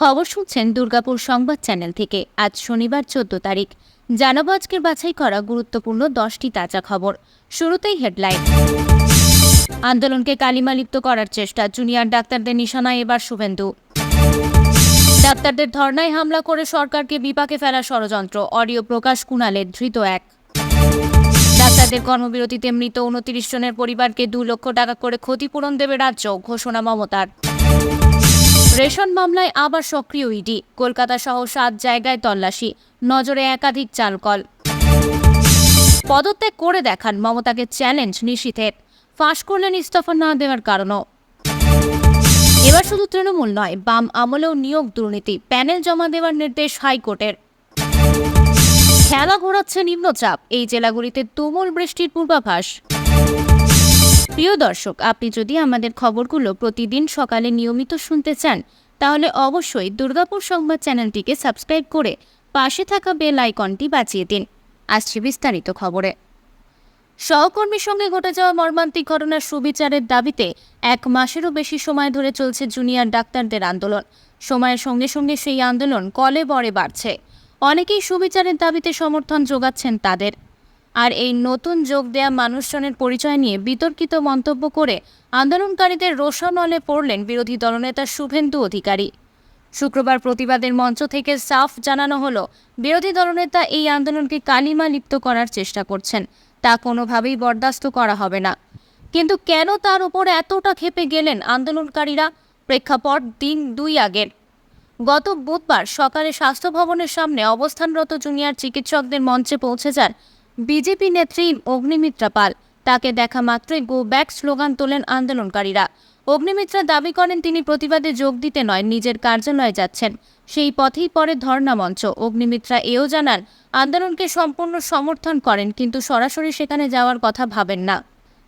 খবর শুনছেন দুর্গাপুর সংবাদ চ্যানেল থেকে। আজ শনিবার চোদ্দ তারিখ। জানাব আজকের বাছাই করা গুরুত্বপূর্ণ দশটি তাজা খবর। শুরুতেই হেডলাইন। আন্দোলনকে কালিমালিপ্ত করার চেষ্টা, জুনিয়র ডাক্তারদের নিশানায় এবার শুভেন্দু। ডাক্তারদের ধর্নায় হামলা করে সরকারকে বিপাকে ফেলা ষড়যন্ত্র, অডিও প্রকাশ কুণালের ধৃত এক। ডাক্তারদের কর্মবিরতিতে মৃত উনত্রিশ জনের পরিবারকে দু লক্ষ টাকা করে ক্ষতিপূরণ দেবে রাজ্য, ঘোষণা মমতার। রেশন মামলায় আবার সক্রিয় ইডি। কলকাতা সহ সাত জায়গায় তল্লাশি। নজরে একাধিক চালকল। পদত্যাগ করে দেখান মমতাকে চ্যালেঞ্জ নিশীথের ফাঁস করলেন ইস্তফা না দেওয়ার কারণও। এবার শুধু তৃণমূল নয়, বাম আমলেও নিয়োগ দুর্নীতি। প্যানেল জমা দেওয়ার নির্দেশ হাইকোর্টের। খেলা ঘোরাচ্ছে নিম্নচাপ। এই জেলাগুলিতে তুমুল বৃষ্টির পূর্বাভাস। প্রিয় দর্শক, আপনি যদি আমাদের খবরগুলো প্রতিদিন সকালে নিয়মিত শুনতে চান, তাহলে অবশ্যই দুর্গাপুর সংবাদ চ্যানেলটিকে সাবস্ক্রাইব করে পাশে থাকা বেল আইকনটি বাঁচিয়ে দিন। আসছে বিস্তারিত খবরে। সহকর্মীর সঙ্গে ঘটে যাওয়া মর্মান্তিক ঘটনার সুবিচারের দাবিতে এক মাসেরও বেশি সময় ধরে চলছে জুনিয়র ডাক্তারদের আন্দোলন। সময়ের সঙ্গে সঙ্গে সেই আন্দোলন কলে বড়ে বাড়ছে। অনেকেই সুবিচারের দাবিতে সমর্থন যোগাচ্ছেন তাদের। আর এই নতুন যোগ দেয়া মানুষজনের পরিচয় নিয়ে বিতর্কিত মন্তব্য করে আন্দোলনকারীদের রোষানলে পড়লেন বিরোধী দলনেতা শুভেন্দু অধিকারী। শুক্রবার প্রতিবাদের মঞ্চ থেকে সাফ জানানো হলো, বিরোধী দলনেতা এই আন্দোলনকে কালিমা লিপ্ত করার চেষ্টা করছেন। তা কোনোভাবেই বরদাস্ত করা হবে না। কিন্তু কেন তার উপর এতটা ক্ষেপে গেলেন আন্দোলনকারীরা? প্রেক্ষাপট দিন দুই আগের। গত বুধবার সকালে স্বাস্থ্য ভবনের সামনে অবস্থানরত জুনিয়র চিকিৎসকদের মঞ্চে পৌঁছে যান বিজেপি নেত্রী অগ্নিমিত্রা পাল। তাকে দেখা মাত্রই গো ব্যাক স্লোগান তোলেন আন্দোলনকারীরা। অগ্নিমিত্রা দাবি করেন, তিনি প্রতিবাদে যোগ দিতে নয়, নিজের কার্যালয়ে যাচ্ছেন। সেই পথেই পরে ধর্ণা মঞ্চ। অগ্নিমিত্রা এও জানান, আন্দোলনকে সম্পূর্ণ সমর্থন করেন, কিন্তু সরাসরি সেখানে যাওয়ার কথা ভাবেন না।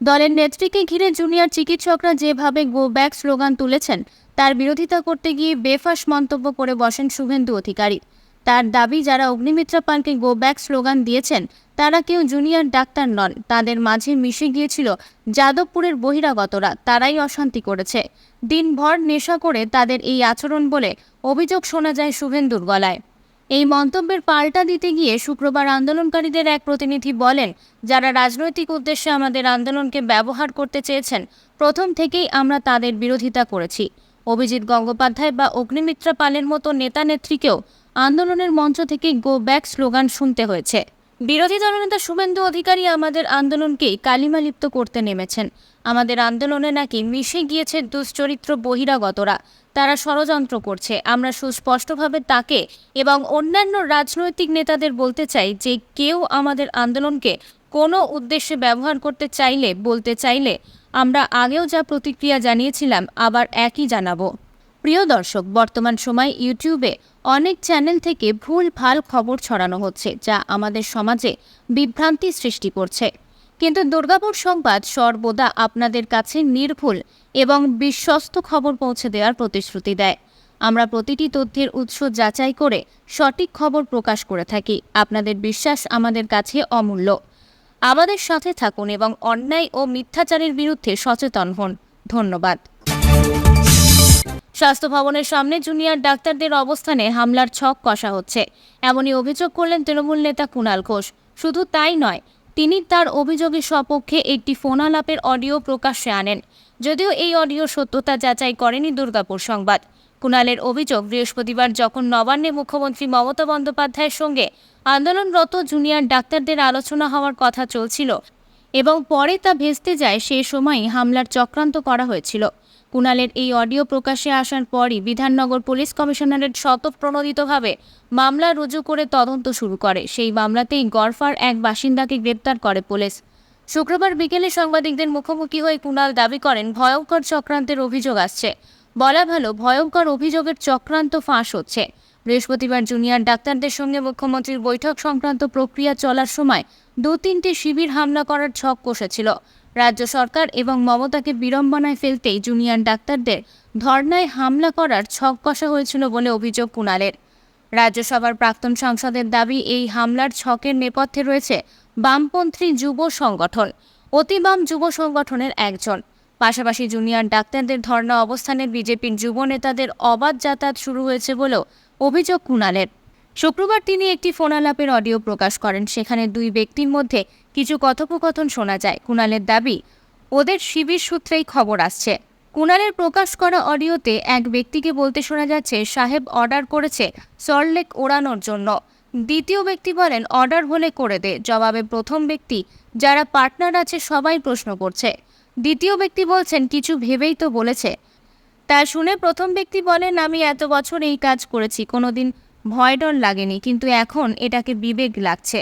দলের নেত্রীকে ঘিরে জুনিয়র চিকিৎসকরা যেভাবে গো ব্যাক স্লোগান তুলেছেন, তার বিরোধিতা করতে গিয়ে বেফাস মন্তব্য করে বসেন শুভেন্দু অধিকারী। তার দাবি, যারা অগ্নিমিত্রা পালকে গো ব্যাক স্লোগান দিয়েছেন, তারা কেউ জুনিয়র ডাক্তার নন। তাদের মাঝে মিশে গিয়েছিল যাদবপুরের বহিরাগতরা। তারাই অশান্তি করেছে। দিনভর নেশা করে তাদের এই আচরণ বলে অভিযোগ শোনা যায় শুভেন্দুর গলায়। এই মন্তব্যের পাল্টা দিতে গিয়ে শুক্রবার আন্দোলনকারীদের এক প্রতিনিধি বলেন, যারা রাজনৈতিক উদ্দেশ্যে আমাদের আন্দোলনকে ব্যবহার করতে চেয়েছেন, প্রথম থেকেই আমরা তাদের বিরোধিতা করেছি। অভিজিৎ গঙ্গোপাধ্যায় বা অগ্নিমিত্রা পালের মতো নেতা নেত্রীকেও আন্দোলনের মঞ্চ থেকে গো ব্যাক স্লোগান শুনতে হয়েছে। বিরোধী দলনেতা শুভেন্দু অধিকারী আমাদের আন্দোলনকেই কালিমালিপ্ত করতে নেমেছেন। আমাদের আন্দোলনে নাকি মিশে গিয়েছে দুশ্চরিত্র বহিরাগতরা। তারা ষড়যন্ত্র করছে। আমরা সুস্পষ্টভাবে তাকে এবং অন্যান্য রাজনৈতিক নেতাদের বলতে চাই যে কেউ আমাদের আন্দোলনকে কোনো উদ্দেশ্যে ব্যবহার করতে চাইলে, বলতে চাইলে আমরা আগেও যা প্রতিক্রিয়া জানিয়েছিলাম আবার একই জানাব। প্রিয় দর্শক, বর্তমান সময় ইউটিউবে অনেক চ্যানেল থেকে ভুল ভালো খবর ছড়ানো হচ্ছে, যা আমাদের সমাজে বিভ্রান্তি সৃষ্টি করছে। কিন্তু দুর্গাপুর সংবাদ সর্বদা আপনাদের কাছে নির্ভুল এবং বিশ্বস্ত খবর পৌঁছে দেওয়ার প্রতিশ্রুতি দেয়। আমরা প্রতিটি তথ্যের উৎস যাচাই করে সঠিক খবর প্রকাশ করে থাকি। আপনাদের বিশ্বাস আমাদের কাছে অমূল্য। আমাদের সাথে থাকুন এবং অন্যায় ও মিথ্যাচারের বিরুদ্ধে সচেতন হন। ধন্যবাদ। স্বাস্থ্য ভবনের সামনে জুনিয়র ডাক্তারদের অবস্থানে হামলার ছক কষা হচ্ছে। এমনই অভিযোগ করলেন তৃণমূল নেতা কুণাল ঘোষ। শুধু তাই নয়, তিনি তার অভিযোগের সপক্ষে একটি ফোনালাপের অডিও প্রকাশ্যে আনেন। যদিও এই অডিও সত্যতা যাচাই করেনি দুর্গাপুর সংবাদ। কুণালের অভিযোগ, বৃহস্পতিবার যখন নবান্নে মুখ্যমন্ত্রী মমতা বন্দ্যোপাধ্যায়ের সঙ্গে আন্দোলনরত জুনিয়র ডাক্তারদের আলোচনা হওয়ার কথা চলছিল এবং পরে তা ভেস্তে যায়, সে সময়ই হামলার চক্রান্ত করা হয়েছিল। কুণালের এই অডিও প্রকাশে আসার পরই বিধাননগর পুলিশ কমিশনারেট স্বতঃপ্রণোদিতভাবে মামলা রুজু করে তদন্ত শুরু করে। সেই মামলাতেই গড়ফার এক বাসিন্দাকে গ্রেপ্তার করে পুলিশ। শুক্রবার বিকেলে সাংবাদিকদের মুখোমুখি হয়ে কুণাল দাবি করেন, ভয়ঙ্কর চক্রান্তের অভিযোগ আসছে। বলা ভালো, ভয়ঙ্কর অভিযোগের চক্রান্ত ফাঁস হচ্ছে। বৃহস্পতিবার জুনিয়র ডাক্তারদের সঙ্গে মুখ্যমন্ত্রীর বৈঠক সংক্রান্ত প্রক্রিয়া চলার সময় দু তিনটি শিবির হামলা করার ছক কষেছিল। রাজ্য সরকার এবং মমতাকে বিড়ম্বনায় ফেলতেই জুনিয়র ডাক্তারদের ধর্নায় হামলা করার ছক কষা হয়েছিল বলে অভিযোগ কুণালের। রাজ্যসভার প্রাক্তন সাংসদের দাবি, এই হামলার ছকের নেপথ্যে রয়েছে বামপন্থী যুব সংগঠন। অতি বাম যুব সংগঠনের একজন। পাশাপাশি জুনিয়র ডাক্তারদের ধর্ণা অবস্থানের বিজেপির যুব নেতাদের অবাধ যাতায়াত শুরু হয়েছে বলেও অভিযোগ কুণালের। শুক্রবার তিনি একটি ফোনালাপের অডিও প্রকাশ করেন। সেখানে দুই ব্যক্তির মধ্যে কিছু কথোপকথন শোনা যায়। কুণালের দাবি, ওদের শিবির সূত্রেই খবর আসছে। কুণালের প্রকাশ করা অডিওতে এক ব্যক্তিকে বলতে শোনা যাচ্ছে, সাহেব অর্ডার করেছে সল্টলেক ওড়ানোর জন্য। দ্বিতীয় ব্যক্তি বলেন, অর্ডার হলে করে দে। জবাবে প্রথম ব্যক্তি, যারা পার্টনার আছে সবাই প্রশ্ন করছে। দ্বিতীয় ব্যক্তি বলছেন, কিছু ভেবেই তো বলেছে। তা শুনে প্রথম ব্যক্তি বলেন, আমি এত বছর এই কাজ করেছি, কোনোদিন ভয় ডর লাগেনি, কিন্তু এখন এটাকে বিবেক লাগছে।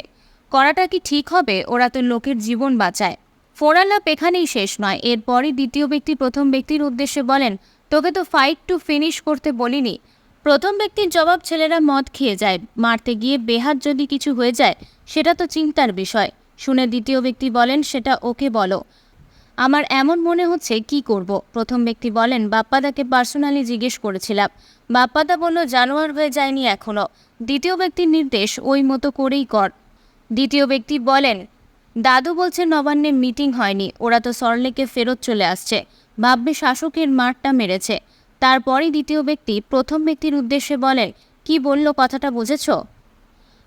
করাটা কি ঠিক হবে? ওরা তো লোকের জীবন বাঁচায়। ফোরালাপ এখানেই শেষ নয়। এরপরই দ্বিতীয় ব্যক্তি প্রথম ব্যক্তির উদ্দেশ্যে বলেন, তোকে তো ফাইট টু ফিনিশ করতে বলিনি। প্রথম ব্যক্তির জবাব, ছেলেরা মদ খেয়ে যায়, মারতে গিয়ে বেহাত যদি কিছু হয়ে যায়, সেটা তো চিন্তার বিষয়। শুনে দ্বিতীয় ব্যক্তি বলেন, সেটা ওকে বলো। আমার এমন মনে হচ্ছে, কি করব? প্রথম ব্যক্তি বলেন, বাপ্পাদাকে পার্সোনালি জিজ্ঞেস করেছিলাম। বাপ্পাদা বলল জানোয়ার হয়ে যায়নি এখনও দ্বিতীয় ব্যক্তির নির্দেশ ওই মতো করেই কর। দ্বিতীয় ব্যক্তি বলেন, দাদু বলছে নবান্নে মিটিং হয়নি, ওরা তো সরলেকে ফেরত চলে আসছে। ভাববে শাসকের মারটা মেরেছে। তারপরই দ্বিতীয় ব্যক্তি প্রথম ব্যক্তির উদ্দেশ্যে বলেন, কি বলল কথাটা বুঝেছ?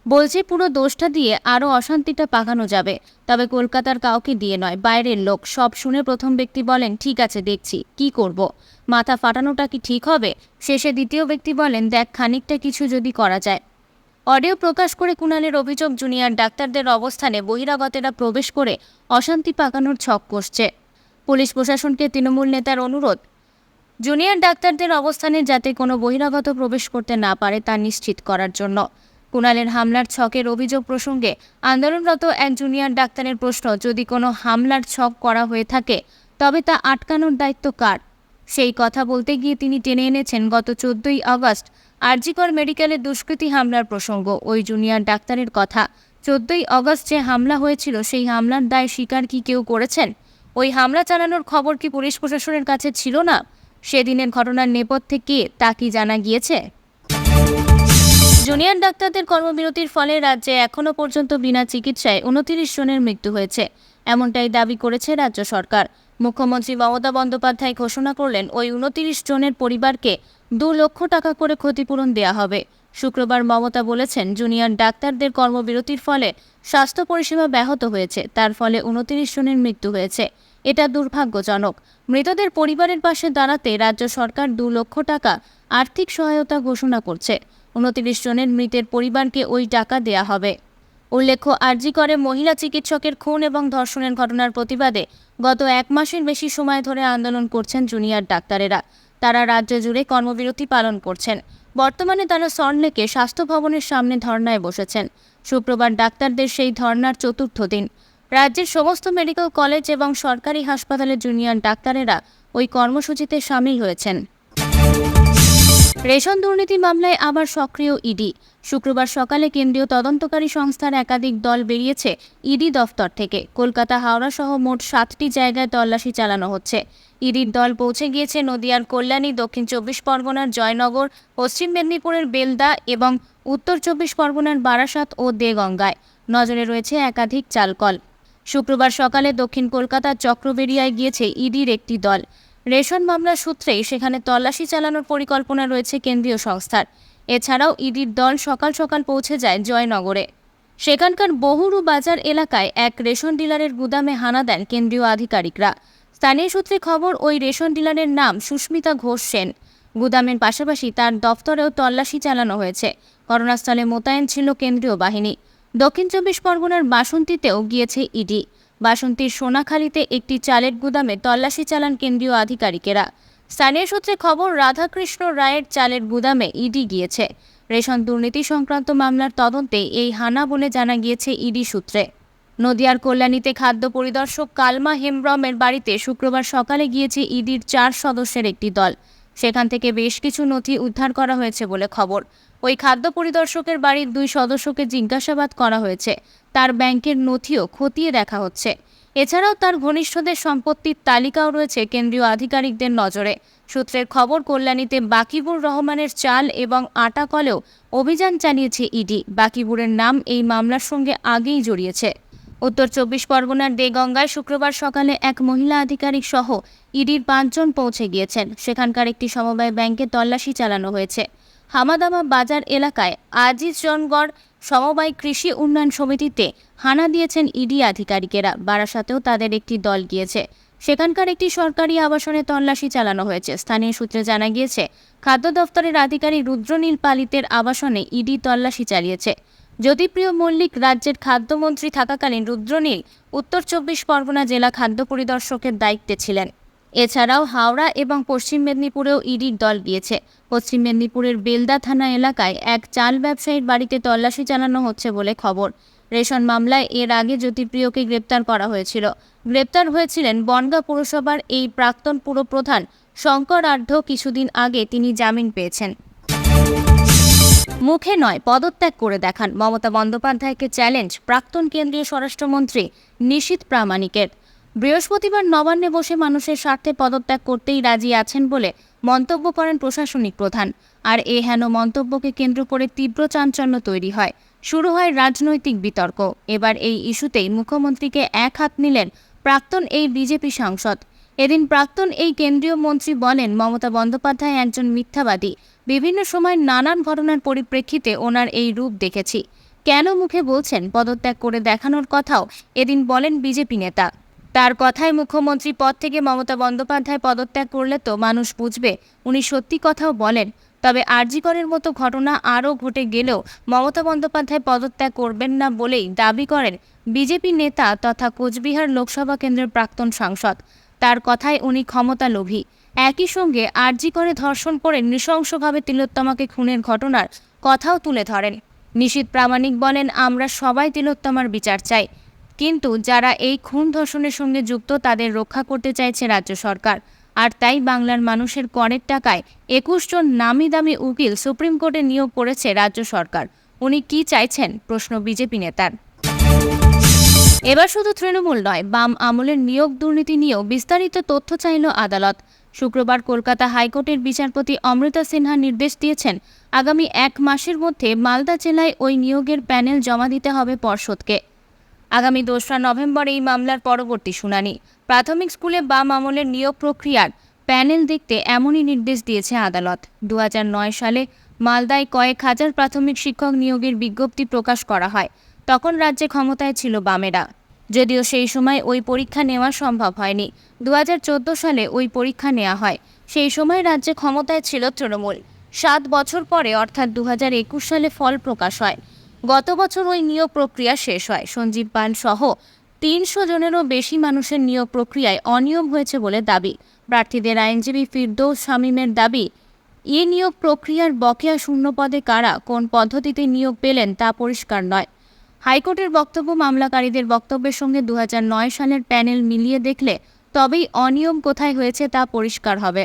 বলছে, পুরো দোষটা দিয়ে আরও অশান্তিটা পাকানো যাবে। তবে কলকাতার কাউকে দিয়ে নয়, বাইরের লোক। সব শুনে প্রথম ব্যক্তি বলেন, ঠিক আছে, দেখছি, কি করব। মাথা ফাটানোটা কি ঠিক হবে? শেষে দ্বিতীয় ব্যক্তি বলেন, দেখ, খানিকটা কিছু যদি করা যায়। অডিও প্রকাশ করে কুণালের অভিযোগ, জুনিয়র ডাক্তারদের অবস্থানে বহিরাগতেরা প্রবেশ করে অশান্তি পাকানোর ছক কষছে। পুলিশ প্রশাসনকে তৃণমূল নেতার অনুরোধ। জুনিয়র ডাক্তারদের অবস্থানে যাতে কোনো বহিরাগত প্রবেশ করতে না পারে তা নিশ্চিত করার জন্য। কুণালের হামলার ছকের অভিযোগ প্রসঙ্গে আন্দোলনরত এক জুনিয়র ডাক্তারের প্রশ্ন, যদি কোনো হামলার ছক করা হয়ে থাকে, তবে তা আটকানোর দায়িত্ব কার? সেই কথা বলতে গিয়ে তিনি টেনে এনেছেন গত চোদ্দই আগস্ট আরজিকর মেডিকেলের দুষ্কৃতী হামলার প্রসঙ্গ। ওই জুনিয়র ডাক্তারের কথা, চোদ্দই আগস্ট যে হামলা হয়েছিল, সেই হামলার দায় স্বীকার কি কেউ করেছেন? ওই হামলা চালানোর খবর কি পুলিশ প্রশাসনের কাছে ছিল না? সেদিনের ঘটনার নেপথ্যে কে তা কি জানা গিয়েছে? জুনিয়র ডাক্তারদের কর্মবিরতির ফলে রাজ্যে এখনও পর্যন্ত বিনা চিকিৎসায় উনতিরিশ জনের মৃত্যু হয়েছে। এমনটাই দাবি করেছে রাজ্য সরকার। মুখ্যমন্ত্রী মমতা বন্দ্যোপাধ্যায় ঘোষণা করলেন, ওই উনতিরিশ জনের পরিবারকে দু লক্ষ টাকা করে ক্ষতিপূরণ দেওয়া হবে। শুক্রবার মমতা বলেছেন, জুনিয়র ডাক্তারদের কর্মবিরতির ফলে স্বাস্থ্য পরিষেবা ব্যাহত হয়েছে, তার ফলে উনতিরিশ জনের মৃত্যু হয়েছে। এটা দুর্ভাগ্যজনক। মৃতদের পরিবারের পাশে দাঁড়াতে রাজ্য সরকার দু লক্ষ টাকা আর্থিক সহায়তা ঘোষণা করছে। উনতিরিশ জনের মৃতের পরিবারকে ওই টাকা দেয়া হবে। উল্লেখ্য, আরজি করে মহিলা চিকিৎসকের খুন এবং ধর্ষণের ঘটনার প্রতিবাদে গত এক মাসের বেশি সময় ধরে আন্দোলন করছেন জুনিয়র ডাক্তারেরা। তারা রাজ্য জুড়ে কর্মবিরতি পালন করছেন। বর্তমানে তারা সল্টলেকে স্বাস্থ্য ভবনের সামনে ধর্নায় বসেছেন। শুক্রবার ডাক্তারদের সেই ধর্নার চতুর্থ দিন। রাজ্যের সমস্ত মেডিকেল কলেজ এবং সরকারি হাসপাতালের জুনিয়র ডাক্তারেরা ওই কর্মসূচিতে সামিল হয়েছেন। রেশন দুর্নীতি মামলায় আবার সক্রিয় ইডি। শুক্রবার সকালে কেন্দ্রীয় তদন্তকারী সংস্থার একাধিক দল বেরিয়েছে ইডি দফতর থেকে। কলকাতা, হাওড়া সহ মোট সাতটি জায়গায় তল্লাশি চালানো হচ্ছে। ইডির দল পৌঁছে গিয়েছে নদিয়ার কল্যাণী, দক্ষিণ চব্বিশ পরগনার জয়নগর, পশ্চিম মেদিনীপুরের বেলদা এবং উত্তর চব্বিশ পরগনার বারাসাত ও দেগঙ্গায়। নজরে রয়েছে একাধিক চালকল। শুক্রবার সকালে দক্ষিণ কলকাতার চক্রবেরিয়ায় গিয়েছে ইডির একটি দল। রেশন মামলার সূত্রেই সেখানে তল্লাশি চালানোর পরিকল্পনা রয়েছে কেন্দ্রীয় সংস্থার। এছাড়াও ইডির দল সকাল সকাল পৌঁছে যায় জয়নগরে। সেখানকার বহুরু বাজার এলাকায় এক রেশন ডিলারের গুদামে হানা দেন কেন্দ্রীয় আধিকারিকরা। স্থানীয় সূত্রে খবর, ওই রেশন ডিলারের নাম সুস্মিতা ঘোষ সেন। গুদামের পাশাপাশি তার দফতরেও তল্লাশি চালানো হয়েছে। ঘটনাস্থলে মোতায়েন ছিল কেন্দ্রীয় বাহিনী। দক্ষিণ চব্বিশ পরগনার বাসন্তীতেও গিয়েছে ইডি। বাসন্তীর সোনাখালীতে একটি চালের গুদামে তল্লাশি চালান কেন্দ্রীয় আধিকারিকেরা। স্থানীয় সূত্রে খবর, রাধাকৃষ্ণ রায়ের চালের গুদামে ইডি গিয়েছে। রেশন দুর্নীতি সংক্রান্ত মামলার তদন্তে এই হানা বলে জানা গিয়েছে ইডি সূত্রে। নদিয়ার কল্যাণীতে খাদ্য পরিদর্শক কালমা হেমব্রমের বাড়িতে শুক্রবার সকালে গিয়েছে ইডির চার সদস্যের একটি দল। সেখান থেকে বেশ কিছু নথি উদ্ধার করা হয়েছে বলে খবর। ওই খাদ্য পরিদর্শকের বাড়ির দুই সদস্যকে জিজ্ঞাসাবাদ করা হয়েছে। তার ব্যাংকের নথিও খতিয়ে দেখা হচ্ছে। এছাড়াও তার ঘনিষ্ঠদের সম্পত্তির তালিকাও রয়েছে কেন্দ্রীয় আধিকারিকদের নজরে। সূত্রের খবর, কল্যাণীতে বাকিবুর রহমানের চাল এবং আটা কলেও অভিযান চালিয়েছে ইডি। বাকিবুরের নাম এই মামলার সঙ্গে আগেই জড়িয়েছে। উত্তর চব্বিশ পরগনার দেগঙ্গায় শুক্রবার সকালে এক মহিলা আধিকারিক সহ ইডির পাঁচজন পৌঁছে গিয়েছেন। সেখানকার একটি সমবায় ব্যাংকে তল্লাশি চালানো হয়েছে। হামাদামা বাজার এলাকায় আজিজ জনগড় সমবায় কৃষি উন্নয়ন সমিতিতে হানা দিয়েছেন ইডি আধিকারিকেরা। বারাসাতেও তাদের একটি দল গিয়েছে। সেখানকার একটি সরকারি আবাসনে তল্লাশি চালানো হয়েছে। স্থানীয় সূত্রে জানা গিয়েছে, খাদ্য দফতরের আধিকারিক রুদ্রনীল পালিতের আবাসনে ইডি তল্লাশি চালিয়েছে। জ্যোতিপ্রিয় মল্লিক রাজ্যের খাদ্যমন্ত্রী থাকাকালীন রুদ্রনীল উত্তর চব্বিশ পরগনা জেলা খাদ্য পরিদর্শকের দায়িত্বে ছিলেন। এছাড়াও হাওড়া এবং পশ্চিম মেদিনীপুরেও ইডির দল গিয়েছে। পশ্চিম মেদিনীপুরের বেলদা থানা এলাকায় এক চাল ব্যবসায়ীর বাড়িতে তল্লাশি চালানো হচ্ছে বলে খবর। রেশন মামলায় এর আগে জ্যোতিপ্রিয়কে গ্রেপ্তার করা হয়েছিল। গ্রেপ্তার হয়েছিলেন বনগাঁ পুরসভার এই প্রাক্তন পুরপ্রধান শঙ্কর আঢ্য কিছুদিন আগে তিনি জামিন পেয়েছেন। মুখে নয়, পদত্যাগ করে দেখান। মমতা বন্দ্যোপাধ্যায়কে চ্যালেঞ্জ প্রাক্তন কেন্দ্রীয় স্বরাষ্ট্রমন্ত্রী নিশীত প্রামাণিকের। বৃহস্পতিবার নবান্নে বসে মানুষের স্বার্থে পদত্যাগ করতেই রাজি আছেন বলে মন্তব্য করেন প্রশাসনিক প্রধান। আর এ হেন মন্তব্যকে কেন্দ্র করে তীব্র চাঞ্চল্য তৈরি হয়। শুরু হয় রাজনৈতিক বিতর্ক। এবার এই ইস্যুতেই মুখ্যমন্ত্রীকে এক হাত নিলেন প্রাক্তন এই বিজেপি সাংসদ। এদিন প্রাক্তন এই কেন্দ্রীয় মন্ত্রী বলেন, মমতা বন্দ্যোপাধ্যায় একজন মিথ্যাবাদী। বিভিন্ন সময় নানান ঘটনার পরিপ্রেক্ষিতে ওনার এই রূপ দেখেছি। কেন মুখে বলছেন পদত্যাগ করে দেখানোর কথাও এদিন বলেন বিজেপি নেতা। তার কথায় মুখ্যমন্ত্রী পদ থেকে মমতা বন্দ্যোপাধ্যায় পদত্যাগ করলে তো মানুষ বুঝবে, উনি সত্যি কথাও বলেন। তবে আরজিকরের মতো ঘটনা আরও ঘটে গেলেও মমতা বন্দ্যোপাধ্যায় পদত্যাগ করবেন না বলেই দাবি করেন বিজেপি নেতা তথা কোচবিহার লোকসভা কেন্দ্রের প্রাক্তন সাংসদ। তার কথায় উনি ক্ষমতা লোভী একই সঙ্গে আরজি করে ধর্ষণ করে নৃশংসভাবে তিলোত্তমাকে খুনের ঘটনার কথাও তুলে ধরেন। নিশীত প্রামাণিক বলেন, আমরা সবাই তিলোত্তমার বিচার চাই। কিন্তু যারা এই খুন ধর্ষণের সঙ্গে যুক্ত তাদের রক্ষা করতে চাইছে রাজ্য সরকার। আর তাই বাংলার মানুষের করের টাকায় একুশ জন নামি দামি উকিল সুপ্রিম কোর্টে নিয়োগ করেছে রাজ্য সরকার। উনি কি চাইছেন? প্রশ্ন বিজেপি নেতার। এবার শুধু তৃণমূল নয়, বাম আমলের নিয়োগ দুর্নীতি নিয়েও বিস্তারিত তথ্য চাইল আদালত। শুক্রবার কলকাতা হাইকোর্টের বিচারপতি অমৃতা সিনহা নির্দেশ দিয়েছেন, আগামী এক মাসের মধ্যে মালদা জেলায় ওই নিয়োগের প্যানেল জমা দিতে হবে পর্ষদকে। আগামী দোসরা নভেম্বর এই মামলার পরবর্তী শুনানি। প্রাথমিক স্কুলে বাম আমলের নিয়োগ প্রক্রিয়ার প্যানেল দেখতে এমনই নির্দেশ দিয়েছে আদালত। দু হাজার নয় সালে মালদায় কয়েক হাজার প্রাথমিক শিক্ষক নিয়োগের বিজ্ঞপ্তি প্রকাশ করা হয়। তখন রাজ্যে ক্ষমতায় ছিল বামেরা। যদিও সেই সময় ওই পরীক্ষা নেওয়া সম্ভব হয়নি। দু হাজার চোদ্দ সালে ওই পরীক্ষা নেওয়া হয়। সেই সময় রাজ্যে ক্ষমতায় ছিল তৃণমূল। সাত বছর পরে অর্থাৎ দু হাজার একুশ সালে ফল প্রকাশ হয়। গত বছর ওই নিয়োগ প্রক্রিয়া শেষ হয়। সঞ্জীব পাল সহ তিনশো জনেরও বেশি মানুষের নিয়োগ প্রক্রিয়ায় অনিয়ম হয়েছে বলে দাবি। প্রার্থীদের আইনজীবী ফিরদৌস শামীমের দাবি, এ নিয়োগ প্রক্রিয়ার বকেয়া শূন্য পদে কারা কোন পদ্ধতিতে নিয়োগ পেলেন তা পরিষ্কার নয়। হাইকোর্টের বক্তব্য মামলাকারীদের বক্তব্যের সঙ্গে দু হাজার নয় সালের প্যানেল মিলিয়ে দেখলে তবেই অনিয়ম কোথায় হয়েছে তা পরিষ্কার হবে।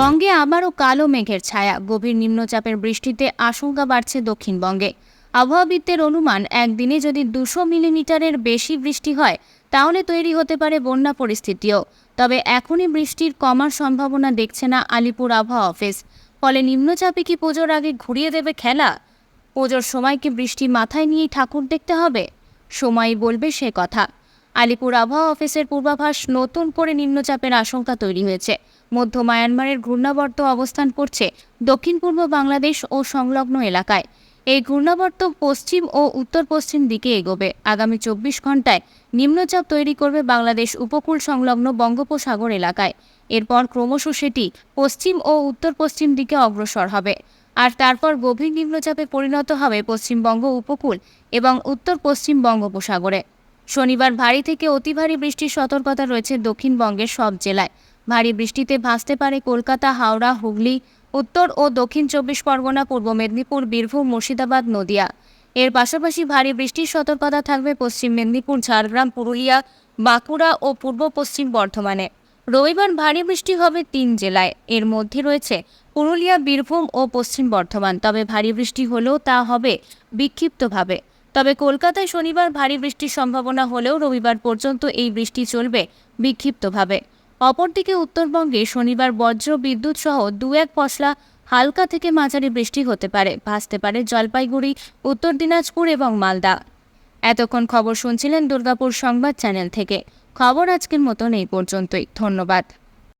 বঙ্গে আবারও কালো মেঘের ছায়া। গভীর নিম্নচাপের বৃষ্টিতে আশঙ্কা বাড়ছে দক্ষিণবঙ্গে। আবহাওয়াবিদদের অনুমান, একদিনে যদি দুশো মিলিমিটারের বেশি বৃষ্টি হয়, তাহলে তৈরি হতে পারে বন্যা পরিস্থিতিও। তবে এখনই বৃষ্টির কমার সম্ভাবনা দেখছে না আলিপুর আবহাওয়া অফিস। ফলে নিম্নচাপে কি পুজোর আগে ঘুরিয়ে দেবে খেলা? পুজোর সময় কি বৃষ্টি মাথায় নিয়েই ঠাকুর দেখতে হবে? সময়ই বলবে সে কথা। আলিপুর আবহাওয়া অফিসের পূর্বাভাস নতুন করে নিম্নচাপের আশঙ্কা তৈরি হয়েছে। মধ্য মায়ানমারের ঘূর্ণাবর্ত অবস্থান করছে দক্ষিণ পূর্ব বাংলাদেশ ও সংলগ্ন এলাকায়। এই ঘূর্ণাবর্ত পশ্চিম ও উত্তর পশ্চিম দিকে এগোবে। আগামী চব্বিশ ঘন্টায় নিম্নচাপ তৈরি করবে বাংলাদেশ উপকূল সংলগ্ন বঙ্গোপসাগর এলাকায়। এরপর ক্রমশ সেটি পশ্চিম ও উত্তর পশ্চিম দিকে অগ্রসর হবে। আর তারপর গভীর নিম্নচাপে পরিণত হবে পশ্চিমবঙ্গ উপকূল এবং উত্তর পশ্চিম বঙ্গোপসাগরে। শনিবার ভারী থেকে অতি ভারী বৃষ্টির সতর্কতা রয়েছে দক্ষিণবঙ্গের সব জেলায়। ভারী বৃষ্টিতে ভাসতে পারে কলকাতা, হাওড়া, হুগলি, উত্তর ও দক্ষিণ চব্বিশ পরগনা, পূর্ব মেদিনীপুর, বীরভূম, মুর্শিদাবাদ, নদিয়া। এর পাশাপাশি ভারী বৃষ্টির সতর্কতা থাকবে পশ্চিম মেদিনীপুর, ঝাড়গ্রাম, পুরুলিয়া, বাঁকুড়া ও পূর্ব পশ্চিম বর্ধমানে। রবিবার ভারী বৃষ্টি হবে তিন জেলায়। এর মধ্যে রয়েছে পুরুলিয়া, বীরভূম ও পশ্চিম বর্ধমান। তবে ভারী বৃষ্টি হলেও তা হবে বিক্ষিপ্তভাবে। তবে কলকাতায় শনিবার ভারী বৃষ্টির সম্ভাবনা হলেও রবিবার পর্যন্ত এই বৃষ্টি চলবে বিক্ষিপ্তভাবে। অপরদিকে উত্তরবঙ্গে শনিবার বজ্র, বিদ্যুৎ সহ দু এক পশলা হালকা থেকে মাঝারি বৃষ্টি হতে পারে, ভাসতে পারে জলপাইগুড়ি, উত্তর দিনাজপুর এবং মালদা। এতক্ষণ খবর শুনছিলেন দুর্গাপুর সংবাদ চ্যানেল থেকে। খবর আজকের মতন এই পর্যন্তই। ধন্যবাদ।